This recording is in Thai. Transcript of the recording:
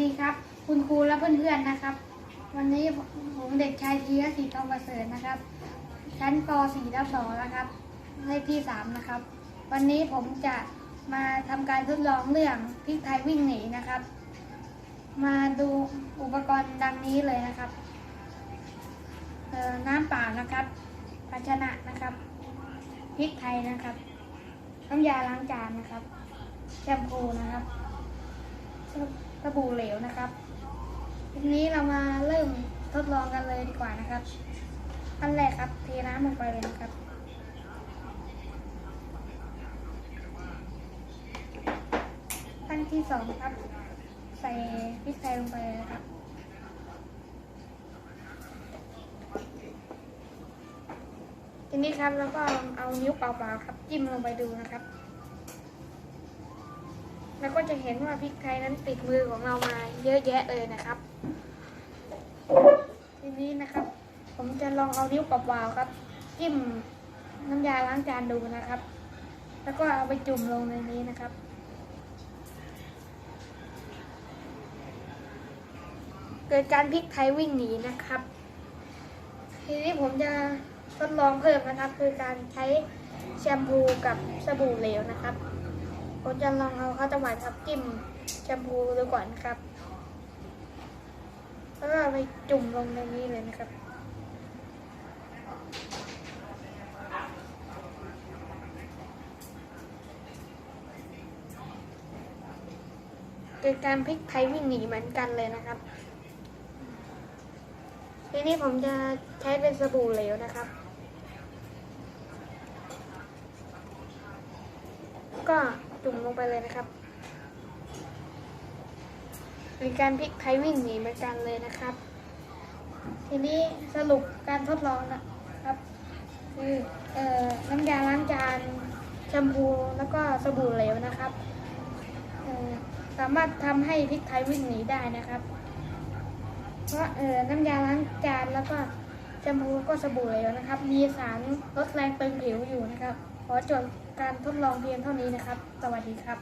ดีครับ คุณครูและเพื่อนๆนะครับ วันนี้ผมเด็กชายทีรศิษฐ์ทองประเสริฐนะครับ ชั้นป .4 ทับ2นะครับเลขที่ 3 นะครับ วันนี้ผมจะมาทำการทดลองเรื่องพริกไทยวิ่งหนีนะครับ มาดูอุปกรณ์ดังนี้เลยนะครับเอ่อน้ำเปล่านะครับ ภาชนะนะครับพริกไทยนะครับน้ำยาล้างจานนะครับแชมพูนะครับ สบู่เหลวนะครับ ทีนี้เรามาเริ่มทดลองกันเลยดีกว่านะครับขั้นแรกครับเทน้ำลงไปเลยนะครับขั้นที่สองครับ ใส่พริกไทยลงไปเลยนะครับทีนี้ครับเราก็เอานิ้วเปล่าๆครับ จิ้มลงไปดูนะครับ แล้วก็จะเห็นว่าพริกไทยนั้นติดมือของเรามาเยอะแยะเลยนะครับ ทีนี้นะครับ ผมจะลองเอานิ้วเปล่าๆครับ จิ้มน้ำยาล้างจานดูนะครับ แล้วก็เอาไปจุ่มลงในนี้นะครับเกิดการพริกไทยวิ่งหนีนะครับ ทีนี้ผมจะทดลองเพิ่มนะครับ คือการใช้แชมพูกับสบู่เหลวนะครับ ผมจะลองเอาข้าวตะวันครับจิ้มแชมพูดูก่อนนะครับ แล้วก็ไปจุ่มลงในนี้เลยนะครับเกิดการพลิกไทยวิ่งหนีเหมือนกันเลยนะครับ ทีนี้ผมจะใช้เป็นสบู่เหลวนะครับ ก็ จุ่มลงไปเลยนะครับเป็นการพลิกไทวิ่งหนีเหมือนกันเลยนะครับ ทีนี้สรุปการทดลองนะครับ คือเอ่อน้ำยาล้างจานแชมพูแล้วก็สบู่เหลวนะครับสามารถทำให้พริกไทยวิ่งหนีได้นะครับ เพราะเอ่อน้ำยาล้างจานแล้วก็ แชมพูก็สบู่เหลวนะครับ มีสารลดแรงตึงผิวอยู่นะครับ ขอจบการทดลองเพียงเท่านี้นะครับ สวัสดีครับ